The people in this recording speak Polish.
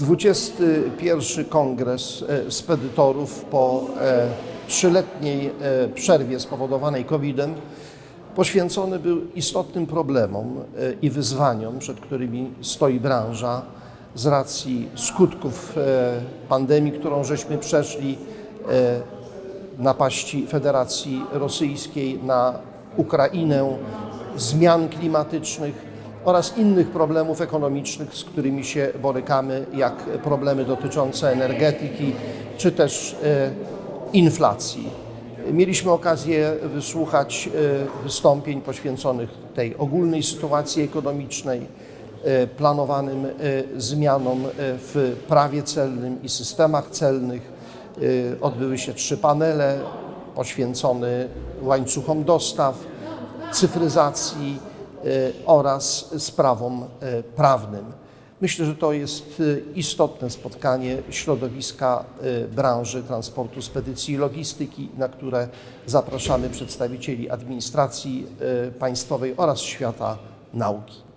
21 Kongres e, Spedytorów po e, trzyletniej e, przerwie spowodowanej COVID-em poświęcony był istotnym problemom i wyzwaniom, przed którymi stoi branża z racji skutków pandemii, którą żeśmy przeszli, napaści Federacji Rosyjskiej na Ukrainę, zmian klimatycznych oraz innych problemów ekonomicznych, z którymi się borykamy, jak problemy dotyczące energetyki czy też e, inflacji. Mieliśmy okazję wysłuchać e, wystąpień poświęconych tej ogólnej sytuacji ekonomicznej, e, planowanym zmianom w prawie celnym i systemach celnych. Odbyły się trzy panele poświęcone łańcuchom dostaw, cyfryzacji oraz sprawom e, prawnym. Myślę, że to jest e, istotne spotkanie środowiska e, branży transportu, spedycji i logistyki, na które zapraszamy przedstawicieli administracji e, państwowej oraz świata nauki.